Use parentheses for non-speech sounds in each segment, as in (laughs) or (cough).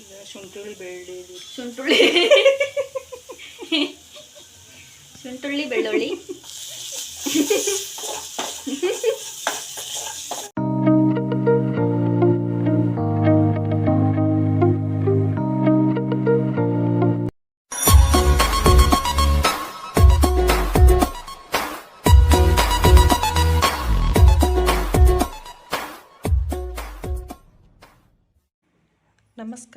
ಈಗ ಶುಂಠಿ (laughs) ಬೆಳ್ಳುಳ್ಳಿ ಶುಂಠುಳ್ಳಿ ಶುಂಠುಳ್ಳಿ ಬೆಳ್ಳುಳ್ಳಿ.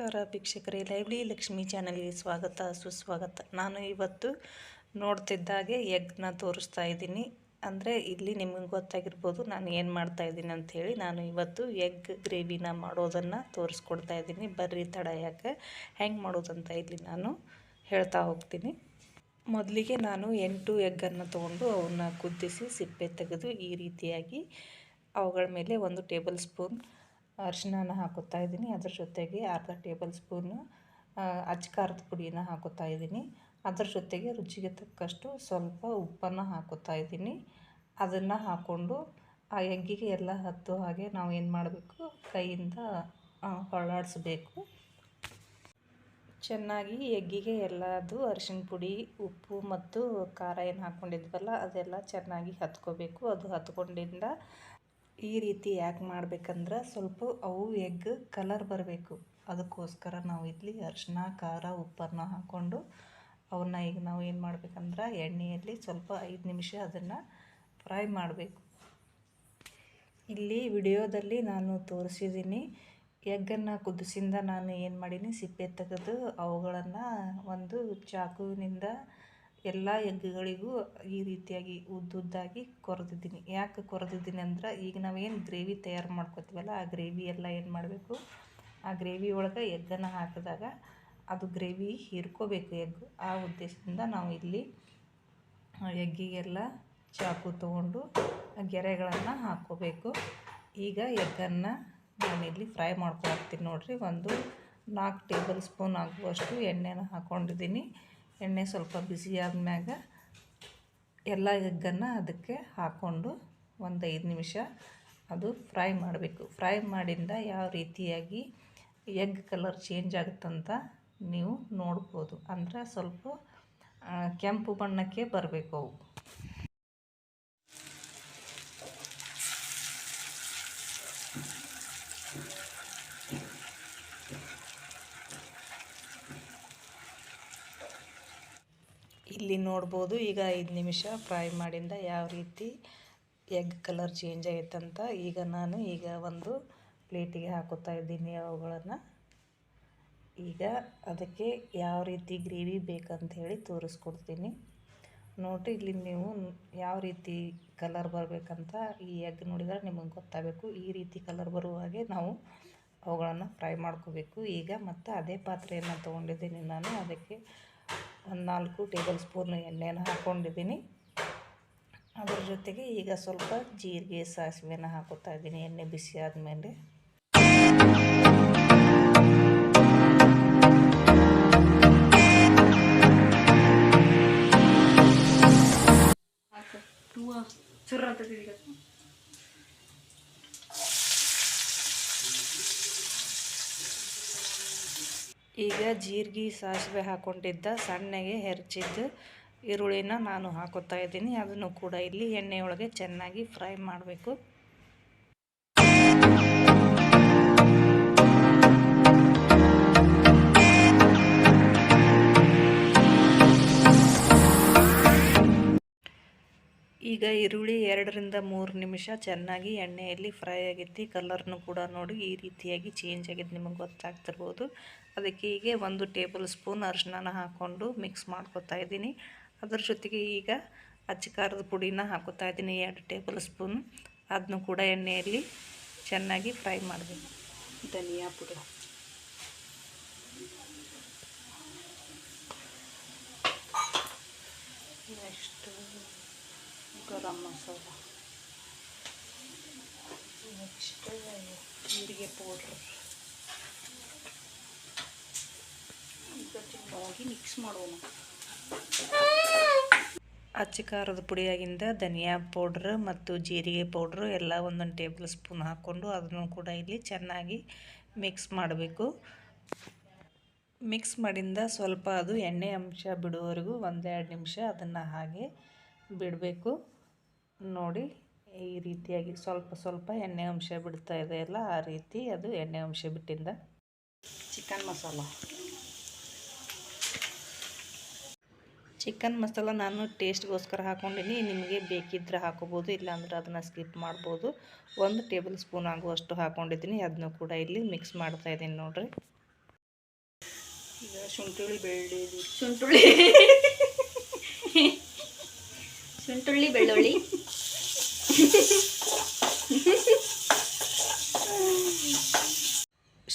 ನಮಸ್ಕಾರ ವೀಕ್ಷಕರೇ, ಲೈವ್ಲಿ ಲಕ್ಷ್ಮಿ ಚಾನಲ್ಗೆ ಸ್ವಾಗತ, ಸುಸ್ವಾಗತ. ನಾನು ಇವತ್ತು ನೋಡ್ತಿದ್ದಾಗೆ ಎಗ್ನ ತೋರಿಸ್ತಾ ಇದ್ದೀನಿ. ಅಂದರೆ ಇಲ್ಲಿ ನಿಮಗೆ ಗೊತ್ತಾಗಿರ್ಬೋದು ನಾನು ಏನು ಮಾಡ್ತಾ ಇದ್ದೀನಿ ಅಂಥೇಳಿ ನಾನು ಇವತ್ತು ಎಗ್ ಗ್ರೇವಿನ ಮಾಡೋದನ್ನು ತೋರಿಸ್ಕೊಡ್ತಾ ಇದ್ದೀನಿ. ಬರ್ರಿ ತಡ ಯಾಕೆ ಹೆಂಗೆ ಮಾಡೋದಂತ ಇಲ್ಲಿ ನಾನು ಹೇಳ್ತಾ ಹೋಗ್ತೀನಿ. ಮೊದಲಿಗೆ ನಾನು ಎಂಟು ಎಗ್ಗನ್ನು ತೊಗೊಂಡು ಅವನ್ನ ಕುದಿಸಿ ಸಿಪ್ಪೆ ತೆಗೆದು ಈ ರೀತಿಯಾಗಿ ಅವುಗಳ ಮೇಲೆ ಒಂದು ಟೇಬಲ್ ಸ್ಪೂನ್ ಅರಿಶಿನ ಹಾಕುತ್ತಾ ಇದ್ದೀನಿ. ಅದ್ರ ಜೊತೆಗೆ ಅರ್ಧ ಟೇಬಲ್ ಸ್ಪೂನು ಅಜ್ಜ ಖಾರದ ಪುಡಿನ ಹಾಕುತ್ತಾ ಇದ್ದೀನಿ. ಅದ್ರ ಜೊತೆಗೆ ರುಚಿಗೆ ತಕ್ಕಷ್ಟು ಸ್ವಲ್ಪ ಉಪ್ಪನ್ನು ಹಾಕುತ್ತಾ ಇದ್ದೀನಿ. ಅದನ್ನು ಹಾಕ್ಕೊಂಡು ಆ ಎಗ್ಗಿಗೆ ಎಲ್ಲ ಹತ್ತು ಹಾಗೆ ನಾವು ಏನು ಮಾಡಬೇಕು? ಕೈಯಿಂದ ಹೊರಳಾಡಿಸ್ಬೇಕು. ಚೆನ್ನಾಗಿ ಎಗ್ಗಿಗೆ ಎಲ್ಲದು ಅರಿಶಿನ ಪುಡಿ, ಉಪ್ಪು ಮತ್ತು ಖಾರ ಏನು ಹಾಕ್ಕೊಂಡಿದ್ವಲ್ಲ ಅದೆಲ್ಲ ಚೆನ್ನಾಗಿ ಹತ್ಕೋಬೇಕು. ಅದು ಹತ್ಕೊಂಡಿಂದ ಈ ರೀತಿ ಯಾಕೆ ಮಾಡ್ಬೇಕಂದ್ರೆ ಸ್ವಲ್ಪ ಅವು ಎಗ್ ಕಲರ್ ಬರಬೇಕು. ಅದಕ್ಕೋಸ್ಕರ ನಾವು ಇಲ್ಲಿ ಅರಿಶಿನ ಖಾರ, ಉಪ್ಪನ್ನು ಹಾಕ್ಕೊಂಡು ಅವನ್ನ ಈಗ ನಾವು ಏನು ಮಾಡ್ಬೇಕಂದ್ರೆ ಎಣ್ಣೆಯಲ್ಲಿ ಸ್ವಲ್ಪ ಐದು ನಿಮಿಷ ಅದನ್ನು ಫ್ರೈ ಮಾಡಬೇಕು. ಇಲ್ಲಿ ವಿಡಿಯೋದಲ್ಲಿ ನಾನು ತೋರಿಸಿದ್ದೀನಿ ಎಗ್ಗನ್ನು ಕುದಿಸಿಂದ ನಾನು ಏನು ಮಾಡೀನಿ, ಸಿಪ್ಪೆ ತೆಗೆದು ಅವುಗಳನ್ನು ಒಂದು ಚಾಕುವಿನಿಂದ ಎಲ್ಲ ಎಗ್ಗುಗಳಿಗೂ ಈ ರೀತಿಯಾಗಿ ಉದ್ದುದ್ದಾಗಿ ಕೊರೆದಿದ್ದೀನಿ. ಯಾಕೆ ಕೊರೆದಿದ್ದೀನಿ ಅಂದ್ರೆ, ಈಗ ನಾವೇನು ಗ್ರೇವಿ ತಯಾರು ಮಾಡ್ಕೊತೀವಲ್ಲ, ಆ ಗ್ರೇವಿ ಎಲ್ಲ ಏನು ಮಾಡಬೇಕು? ಆ ಗ್ರೇವಿ ಒಳಗೆ ಎಗ್ಗನ್ನು ಹಾಕಿದಾಗ ಅದು ಗ್ರೇವಿ ಹೀರ್ಕೋಬೇಕು ಎಗ್ ಆ ಉದ್ದೇಶದಿಂದ ನಾವು ಇಲ್ಲಿ ಎಗ್ಗಿಗೆಲ್ಲ ಚಾಕು ತೊಗೊಂಡು ಗೆರೆಗಳನ್ನು ಹಾಕ್ಕೋಬೇಕು ಈಗ ಎಗ್ಗನ್ನು ನಾನಿಲ್ಲಿ ಫ್ರೈ ಮಾಡ್ಕೊಳ್ತೀನಿ ನೋಡಿರಿ. ಒಂದು ನಾಲ್ಕು ಟೇಬಲ್ ಸ್ಪೂನ್ ಆಗುವಷ್ಟು ಎಣ್ಣೆನ ಹಾಕ್ಕೊಂಡಿದ್ದೀನಿ ಎಣ್ಣೆ ಸ್ವಲ್ಪ ಬಿಸಿ ಆದ್ಮ್ಯಾಗ ಎಲ್ಲ ಎಗ್ಗನ್ನು ಅದಕ್ಕೆ ಹಾಕ್ಕೊಂಡು ಒಂದು ಐದು ನಿಮಿಷ ಅದು ಫ್ರೈ ಮಾಡಬೇಕು. ಫ್ರೈ ಮಾಡಿಂದ ಯಾವ ರೀತಿಯಾಗಿ ಎಗ್ ಕಲರ್ ಚೇಂಜ್ ಆಗುತ್ತಂತ ನೀವು ನೋಡ್ಬೋದು. ಅಂದ್ರೆ ಸ್ವಲ್ಪ ಕೆಂಪು ಬಣ್ಣಕ್ಕೆ ಬರಬೇಕು ಅವು. ಇಲ್ಲಿ ನೋಡ್ಬೋದು. ಈಗ ಐದು ನಿಮಿಷ ಫ್ರೈ ಮಾಡಿಂದ ಯಾವ ರೀತಿ ಎಗ್ ಕಲರ್ ಚೇಂಜ್ ಆಗೈತಂತ ಈಗ ನಾನು ಈಗ ಒಂದು ಪ್ಲೇಟಿಗೆ ಹಾಕುತ್ತಾ ಇದ್ದೀನಿ ಅವುಗಳನ್ನು. ಈಗ ಅದಕ್ಕೆ ಯಾವ ರೀತಿ ಗ್ರೇವಿ ಬೇಕಂತ ಹೇಳಿ ತೋರಿಸ್ಕೊಡ್ತೀನಿ. ನೋಡಿರಿ, ಇಲ್ಲಿ ನೀವು ಯಾವ ರೀತಿ ಕಲರ್ ಬರಬೇಕಂತ ಈ ಎಗ್ ನೋಡಿದರೆ ನಿಮಗೆ ಗೊತ್ತಾಗಬೇಕು. ಈ ರೀತಿ ಕಲರ್ ಬರುವ ಹಾಗೆ ನಾವು ಅವುಗಳನ್ನು ಫ್ರೈ ಮಾಡ್ಕೋಬೇಕು. ಈಗ ಮತ್ತು ಅದೇ ಪಾತ್ರೆಯನ್ನು ತೊಗೊಂಡಿದ್ದೀನಿ ನಾನು. ಅದಕ್ಕೆ ಒಂದು ನಾಲ್ಕು ಟೇಬಲ್ ಸ್ಪೂನ್ ಎಣ್ಣೆನ ಹಾಕ್ಕೊಂಡಿದ್ದೀನಿ ಅದ್ರ ಜೊತೆಗೆ ಈಗ ಸ್ವಲ್ಪ ಜೀರಿಗೆ, ಸಾಸಿವೆನ ಹಾಕೋತಾ ಇದ್ದೀನಿ, ಎಣ್ಣೆ ಬಿಸಿ ಆದಮೇಲೆ. ಈಗ ಜೀರಿಗೆ ಸಾಸಿವೆ ಹಾಕ್ಕೊಂಡಿದ್ದ ಸಣ್ಣಗೆ ಹೆರ್ಚಿದ್ದು ಈರುಳ್ಳಿನ ನಾನು ಹಾಕುತ್ತಾ ಇದ್ದೀನಿ. ಅದನ್ನು ಕೂಡ ಇಲ್ಲಿ ಎಣ್ಣೆಯೊಳಗೆ ಚೆನ್ನಾಗಿ ಫ್ರೈ ಮಾಡಬೇಕು. ಈಗ ಈರುಳ್ಳಿ ಎರಡರಿಂದ ಮೂರು ನಿಮಿಷ ಚೆನ್ನಾಗಿ ಎಣ್ಣೆಯಲ್ಲಿ ಫ್ರೈ ಆಗೈತಿ ಕಲರ್ನು ಕೂಡ ನೋಡಿ ಈ ರೀತಿಯಾಗಿ ಚೇಂಜ್ ಆಗಿದ್ದು ನಿಮಗೆ ಗೊತ್ತಾಗ್ತಿರ್ಬೋದು. ಅದಕ್ಕೆ ಈಗ ಒಂದು ಟೇಬಲ್ ಸ್ಪೂನ್ ಅರಿಶಿನ ಹಾಕ್ಕೊಂಡು ಮಿಕ್ಸ್ ಮಾಡ್ಕೊತಾ ಇದ್ದೀನಿ. ಅದ್ರ ಜೊತೆಗೆ ಈಗ ಅಚ್ಚಿ ಖಾರದ ಪುಡಿನ ಹಾಕೋತಾ ಇದ್ದೀನಿ, ಎರಡು ಟೇಬಲ್ ಸ್ಪೂನ್. ಅದನ್ನು ಕೂಡ ಎಣ್ಣೆಯಲ್ಲಿ ಚೆನ್ನಾಗಿ ಫ್ರೈ ಮಾಡಬೇಕು. ಧನಿಯಾ ಪುಡಿ. ಗರಂ ಮಸಾಲ ನೆಕ್ಸ್ಟ್ ಜೀರಿಗೆ ಪೌಡ್ರ್ ಈಗ ಚೆನ್ನಾಗಿ ಮಿಕ್ಸ್ ಮಾಡೋಣ. ಅಚ್ಚ ಖಾರದ ಪುಡಿಯಾಗಿಂದ ಧನಿಯಾ ಪೌಡ್ರ್ ಮತ್ತು ಜೀರಿಗೆ ಪೌಡ್ರು ಎಲ್ಲ ಒಂದೊಂದು ಟೇಬಲ್ ಸ್ಪೂನ್ ಹಾಕ್ಕೊಂಡು ಅದನ್ನು ಕೂಡ ಇಲ್ಲಿ ಚೆನ್ನಾಗಿ ಮಿಕ್ಸ್ ಮಾಡಬೇಕು. ಮಿಕ್ಸ್ ಮಾಡಿಂದ ಸ್ವಲ್ಪ ಅದು ಎಣ್ಣೆ ಅಂಶ ಬಿಡುವವರೆಗೂ ಒಂದೆರಡು ನಿಮಿಷ ಅದನ್ನು ಹಾಗೆ ಬಿಡಬೇಕು. ನೋಡಿ ಈ ರೀತಿಯಾಗಿ ಸ್ವಲ್ಪ ಸ್ವಲ್ಪ ಎಣ್ಣೆ ಅಂಶ ಬಿಡ್ತಾ ಇದೆ ಅಲ್ಲ ಆ ರೀತಿ ಅದು ಎಣ್ಣೆ ಅಂಶ ಬಿಟ್ಟಿಂದ. ಚಿಕನ್ ಮಸಾಲ. ಚಿಕನ್ ಮಸಾಲ ನಾನು ಟೇಸ್ಟ್ಗೋಸ್ಕರ ಹಾಕ್ಕೊಂಡಿನಿ ನಿಮಗೆ ಬೇಕಿದ್ದರೆ ಹಾಕೋಬೋದು ಇಲ್ಲಾಂದ್ರೆ ಅದನ್ನು ಸ್ಕಿಪ್ ಮಾಡ್ಬೋದು. ಒಂದು ಟೇಬಲ್ ಸ್ಪೂನ್ ಆಗುವಷ್ಟು ಹಾಕ್ಕೊಂಡಿದ್ದೀನಿ ಅದನ್ನು ಕೂಡ ಇಲ್ಲಿ ಮಿಕ್ಸ್ ಮಾಡ್ತಾ ಇದ್ದೀನಿ ನೋಡಿರಿ. ಈಗ ಶುಂಠಿ ಬೆಳ್ಳುಳ್ಳಿ ಶುಂಠುಳ್ಳಿ (laughs) ಶುಂಠುಳ್ಳಿ ಬೆಳ್ಳುಳ್ಳಿ.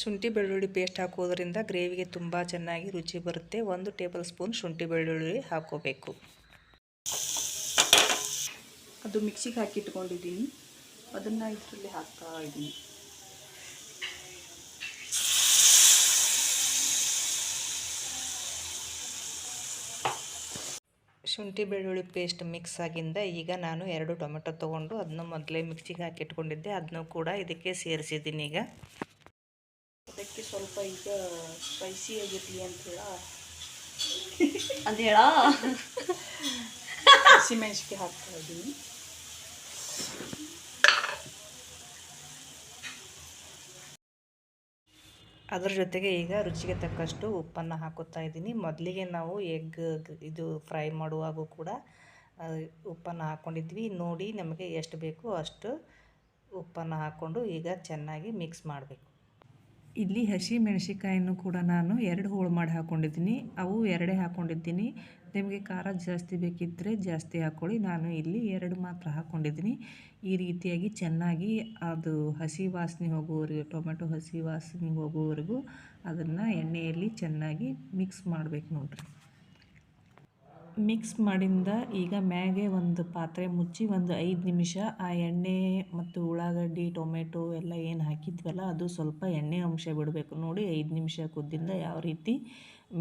ಶುಂಠಿ ಬೆಳ್ಳುಳ್ಳಿ ಪೇಸ್ಟ್ ಹಾಕೋದ್ರಿಂದ ಗ್ರೇವಿಗೆ ತುಂಬ ಚೆನ್ನಾಗಿ ರುಚಿ ಬರುತ್ತೆ. ಒಂದು ಟೇಬಲ್ ಸ್ಪೂನ್ ಶುಂಠಿ ಬೆಳ್ಳುಳ್ಳಿ ಹಾಕೋಬೇಕು. ಅದು ಮಿಕ್ಸಿಗೆ ಹಾಕಿಟ್ಕೊಂಡಿದ್ದೀನಿ ಅದನ್ನು ಇದರಲ್ಲಿ ಹಾಕ್ತಾ ಇದ್ದೀನಿ. ಶುಂಠಿ ಬೆಳ್ಳುಳ್ಳಿ ಪೇಸ್ಟ್ ಮಿಕ್ಸ್ ಆಗಿಂದ ಈಗ ನಾನು ಎರಡು ಟೊಮೆಟೊ ತೊಗೊಂಡು ಅದನ್ನು ಮೊದಲೇ ಮಿಕ್ಸಿಗೆ ಹಾಕಿಟ್ಕೊಂಡಿದ್ದೆ ಅದನ್ನು ಕೂಡ ಇದಕ್ಕೆ ಸೇರಿಸಿದ್ದೀನಿ ಈಗ. ಅದಕ್ಕೆ ಸ್ವಲ್ಪ ಈಗ ಸ್ಪೈಸಿ ಆಗಿರಲಿ ಅಂತ ಹೇಳ. ಅಂತ ಹೇಳ? ಹಸಿಮೆಣಸಿಗೆ ಹಾಕ್ತಾ ಇದ್ದೀನಿ. ಅದರ ಜೊತೆಗೆ ಈಗ ರುಚಿಗೆ ತಕ್ಕಷ್ಟು ಉಪ್ಪನ್ನು ಹಾಕುತ್ತಾ ಇದ್ದೀನಿ. ಮೊದಲಿಗೆ ನಾವು ಎಗ್, ಇದು ಫ್ರೈ ಮಾಡುವಾಗೂ ಕೂಡ ಉಪ್ಪನ್ನು ಹಾಕ್ಕೊಂಡಿದ್ವಿ ನೋಡಿ ನಮಗೆ ಎಷ್ಟು ಬೇಕೋ ಅಷ್ಟು ಉಪ್ಪನ್ನು ಹಾಕ್ಕೊಂಡು ಈಗ ಚೆನ್ನಾಗಿ ಮಿಕ್ಸ್ ಮಾಡಬೇಕು. ಇಲ್ಲಿ ಹಸಿ ಮೆಣಸಿಕಾಯನ್ನು ಕೂಡ ನಾನು ಎರಡು ಹೋಳು ಮಾಡಿ ಹಾಕ್ಕೊಂಡಿದ್ದೀನಿ ಅವು ಎರಡೇ ಹಾಕ್ಕೊಂಡಿದ್ದೀನಿ ನಿಮಗೆ ಖಾರ ಜಾಸ್ತಿ ಬೇಕಿದ್ದರೆ ಜಾಸ್ತಿ ಹಾಕ್ಕೊಳ್ಳಿ ನಾನು ಇಲ್ಲಿ ಎರಡು ಮಾತ್ರ ಹಾಕ್ಕೊಂಡಿದ್ದೀನಿ ಈ ರೀತಿಯಾಗಿ ಚೆನ್ನಾಗಿ ಅದು ಹಸಿ ವಾಸನೆ ಹೋಗುವವರೆಗೂ, ಟೊಮೆಟೊ ಹಸಿ ವಾಸನೆ ಹೋಗುವವರೆಗೂ ಅದನ್ನು ಎಣ್ಣೆಯಲ್ಲಿ ಚೆನ್ನಾಗಿ ಮಿಕ್ಸ್ ಮಾಡಬೇಕು ನೋಡಿರಿ. ಮಿಕ್ಸ್ ಮಾಡಿಂದ ಈಗ ಮ್ಯಾಗೆ ಒಂದು ಪಾತ್ರೆ, ಮುಚ್ಚಿ ಒಂದು ಐದು ನಿಮಿಷ ಆ ಎಣ್ಣೆ ಮತ್ತು ಉಳ್ಳಾಗಡ್ಡಿ, ಟೊಮೆಟೊ ಎಲ್ಲ ಏನು ಹಾಕಿದ್ವಲ್ಲ, ಅದು ಸ್ವಲ್ಪ ಎಣ್ಣೆ ಅಂಶ ಬಿಡಬೇಕು. ನೋಡಿ ಐದು ನಿಮಿಷ ಕುದ್ದಿಂದ ಯಾವ ರೀತಿ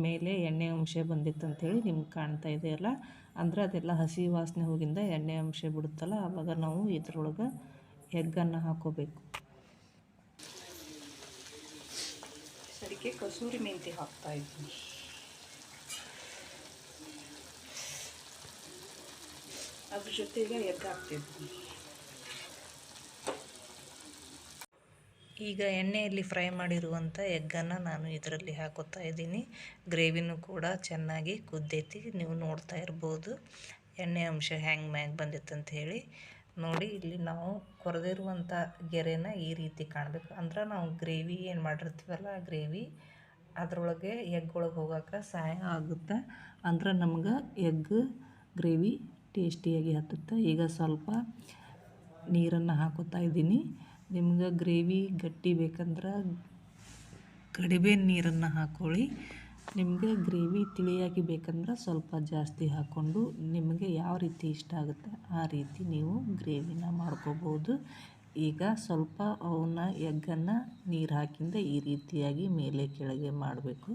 ಮೇಲೆ ಎಣ್ಣೆ ಅಂಶ ಬಂದಿತ್ತು ಅಂಥೇಳಿ ನಿಮ್ಗೆ ಕಾಣ್ತಾ ಇದೆಯಲ್ಲ ಅಂದ್ರೆ ಅದೆಲ್ಲ ಹಸಿ ವಾಸನೆ ಹೋಗಿಂದ ಎಣ್ಣೆ ಅಂಶ ಬಿಡುತ್ತಲ್ಲ, ಆವಾಗ ನಾವು ಇದ್ರೊಳಗೆ ಎಗ್ಗನ್ನು ಹಾಕೋಬೇಕು. ಸರಿಗೆ ಕಸೂರಿ ಮೆಂತಿ ಹಾಕ್ತಾ ಇದ್ದೀನಿ. ಅದ್ರ ಜೊತೆಗೆ ಎಗ್ ಹಾಕ್ತಿದ್ದೀನಿ ಈಗ ಎಣ್ಣೆಯಲ್ಲಿ ಫ್ರೈ ಮಾಡಿರುವಂಥ ಎಗ್ಗನ್ನು ನಾನು ಇದರಲ್ಲಿ ಹಾಕೋತಾ ಇದ್ದೀನಿ. ಗ್ರೇವಿನೂ ಕೂಡ ಚೆನ್ನಾಗಿ ಕುದ್ದೈತಿ. ನೀವು ನೋಡ್ತಾ ಇರ್ಬೋದು. ಎಣ್ಣೆ ಅಂಶ ಹ್ಯಾಂಗ್ ಮ್ಯಾಗ್ ಬಂದಿತ್ತು ಅಂತ ಹೇಳಿ. ನೋಡಿ, ಇಲ್ಲಿ ನಾವು ಕೊರೆದಿರುವಂಥ ಗೆರೆನ ಈ ರೀತಿ ಕಾಣಬೇಕು. ಅಂದ್ರೆ ನಾವು ಗ್ರೇವಿ ಏನು ಮಾಡಿರ್ತೀವಲ್ಲ ಗ್ರೇವಿ, ಅದರೊಳಗೆ ಎಗ್ ಒಳಗೆ ಹೋಗೋಕೆ ಸಹಾಯ ಆಗುತ್ತೆ. ಅಂದ್ರೆ ನಮ್ಗೆ ಎಗ್, ಗ್ರೇವಿ ಟೇಸ್ಟಿಯಾಗಿ ಹತ್ತುತ್ತೆ, ಈಗ ಸ್ವಲ್ಪ ನೀರನ್ನು ಹಾಕುತ್ತಾ ಇದ್ದೀನಿ. ನಿಮ್ಗೆ ಗ್ರೇವಿ ಗಟ್ಟಿ ಬೇಕಂದ್ರೆ ಕಡಿಮೆ ನೀರನ್ನು ಹಾಕೊಳ್ಳಿ. ನಿಮಗೆ ಗ್ರೇವಿ ತಿಳಿಯಾಗಿ ಬೇಕಂದ್ರೆ ಸ್ವಲ್ಪ ಜಾಸ್ತಿ ಹಾಕ್ಕೊಂಡು ನಿಮಗೆ ಯಾವ ರೀತಿ ಇಷ್ಟ ಆಗುತ್ತೆ ಆ ರೀತಿ ನೀವು ಗ್ರೇವಿನ ಮಾಡ್ಕೋಬೋದು. ಈಗ ಸ್ವಲ್ಪ ಅವನ್ನ ಎಗ್ಗನ್ನು ನೀರು ಹಾಕಿಂದ ಈ ರೀತಿಯಾಗಿ ಮೇಲೆ ಕೆಳಗೆ ಮಾಡಬೇಕು.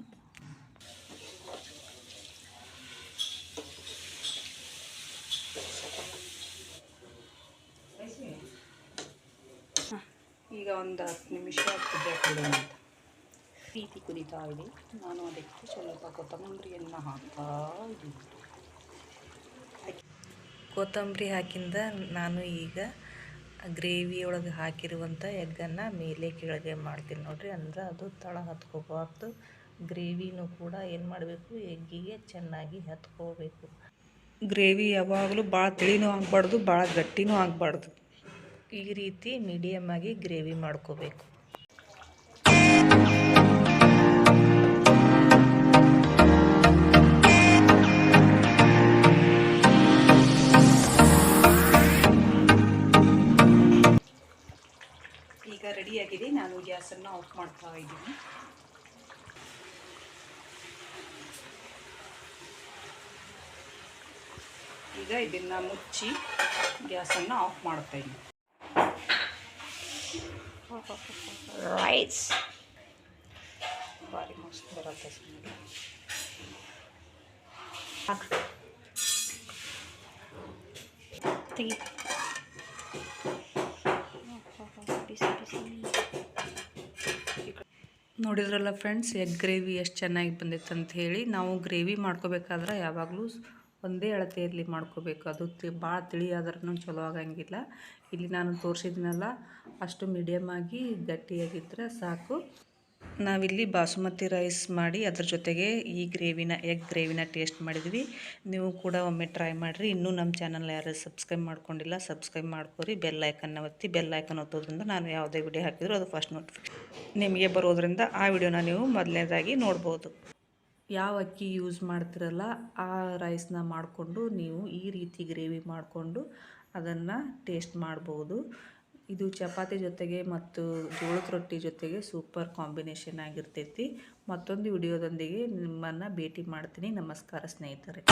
ಈಗ ಒಂದು ಹತ್ತು ನಿಮಿಷ ಕುದಿಯಕ್ಕೆ ಬಿಡೋಣ ಅಂತ. ಪ್ರೀತಿ ಕುದೀತಾ ಇದೆ ನಾನು ಅದಕ್ಕೆ ಸ್ವಲ್ಪ ಕೊತ್ತಂಬರಿಯನ್ನು ಹಾಕ್ತಾ ಇದ್ದೀನಿ. ಕೊತ್ತಂಬರಿ ಹಾಕಿಂದ ನಾನು ಈಗ ಗ್ರೇವಿ ಒಳಗೆ ಹಾಕಿರುವಂಥ ಎಗ್ಗನ್ನು ಮೇಲೆ ಕೆಳಗೆ ಮಾಡ್ತೀನಿ ನೋಡಿರಿ. ಅಂದ್ರೆ ಅದು ತಳ ಹತ್ಕೋಬಾರ್ದು. ಗ್ರೇವಿನೂ ಕೂಡ ಏನು ಮಾಡಬೇಕು? ಎಗ್ಗಿಗೆ ಚೆನ್ನಾಗಿ ಹತ್ಕೋಬೇಕು. ಗ್ರೇವಿ ಯಾವಾಗಲೂ ಭಾಳ ತಿಳಿನೂ ಆಗಬಾರ್ದು, ಭಾಳ ಗಟ್ಟಿನೂ ಆಗಬಾರ್ದು. ಈ ರೀತಿ ಮೀಡಿಯಮ್ ಆಗಿ ಗ್ರೇವಿ ಮಾಡ್ಕೋಬೇಕು. ಈಗ ರೆಡಿಯಾಗಿದೆ ನಾನು ಗ್ಯಾಸನ್ನು ಆಫ್ ಮಾಡ್ತಾ ಇದ್ದೀನಿ. ಈಗ ಇದನ್ನು ಮುಚ್ಚಿ ಗ್ಯಾಸನ್ನು ಆಫ್ ಮಾಡ್ತಾ ಇದ್ದೀನಿ. ರೈಸ್ ಭಾರಿ ಮಸ್ತ್ ಬರುತ್ತೆ ಸುಮ್ಮನೆ ತೆಗಿ ಬಿಸಿ ಬಿಸಿ ನೋಡಿದ್ರಲ್ಲ ಫ್ರೆಂಡ್ಸ್ ಎಗ್ ಗ್ರೇವಿ ಎಷ್ಟು ಚೆನ್ನಾಗಿ ಬಂದಿತ್ತು ಅಂತ ಹೇಳಿ ನಾವು ಗ್ರೇವಿ ಮಾಡ್ಕೋಬೇಕಾದ್ರೆ ಯಾವಾಗಲೂ ಒಂದೇ ಅಳತೆಯಲ್ಲಿ ಮಾಡ್ಕೋಬೇಕು. ಅದು ತಿ, ಭಾಳ ತಿಳಿ ಆದ್ರೂ ಚಲೋ ಆಗಂಗಿಲ್ಲ. ಇಲ್ಲಿ ನಾನು ತೋರಿಸಿದ್ನಲ್ಲ, ಅಷ್ಟು ಮೀಡಿಯಮ್ ಆಗಿ ಗಟ್ಟಿಯಾಗಿದ್ದರೆ ಸಾಕು. ನಾವಿಲ್ಲಿ ಬಾಸುಮತಿ ರೈಸ್ ಮಾಡಿ ಅದ್ರ ಜೊತೆಗೆ ಈ ಗ್ರೇವಿನ ಎಗ್ ಗ್ರೇವಿನ ಟೇಸ್ಟ್ ಮಾಡಿದ್ವಿ. ನೀವು ಕೂಡ ಒಮ್ಮೆ ಟ್ರೈ ಮಾಡಿರಿ. ಇನ್ನೂ ನಮ್ಮ ಚಾನಲ್ ಯಾರು ಸಬ್ಸ್ಕ್ರೈಬ್ ಮಾಡ್ಕೊಂಡಿಲ್ಲ ಸಬ್ಸ್ಕ್ರೈಬ್ ಮಾಡ್ಕೋರಿ. ಬೆಲ್ ಐಕನ್ನ ಒತ್ತಿ ಬೆಲ್ ಐಕನ್ ಒತ್ತೋದ್ರಿಂದ ನಾನು ಯಾವುದೇ ವಿಡಿಯೋ ಹಾಕಿದ್ರು ಅದು ಫಸ್ಟ್ ನೋಟಿಫಿಕೇಶನ್ ನಿಮಗೆ ಬರೋದ್ರಿಂದ ಆ ವಿಡಿಯೋನ ನೀವು ಮೊದಲನೇದಾಗಿ ನೋಡ್ಬೋದು. ಯಾವ ಅಕ್ಕಿ ಯೂಸ್ ಮಾಡ್ತಿರಲ್ಲ ಆ ರೈಸ್ನ ಮಾಡಿಕೊಂಡು ನೀವು ಈ ರೀತಿ ಗ್ರೇವಿ ಮಾಡಿಕೊಂಡು ಅದನ್ನು ಟೇಸ್ಟ್ ಮಾಡ್ಬೋದು. ಇದು ಚಪಾತಿ ಜೊತೆಗೆ ಮತ್ತು ಜೋಳದ ರೊಟ್ಟಿ ಜೊತೆಗೆ ಸೂಪರ್ ಕಾಂಬಿನೇಷನ್ ಆಗಿರ್ತೈತಿ. ಮತ್ತೊಂದು ವಿಡಿಯೋದೊಂದಿಗೆ ನಿಮ್ಮನ್ನು ಭೇಟಿ ಮಾಡ್ತೀನಿ. ನಮಸ್ಕಾರ ಸ್ನೇಹಿತರೆ.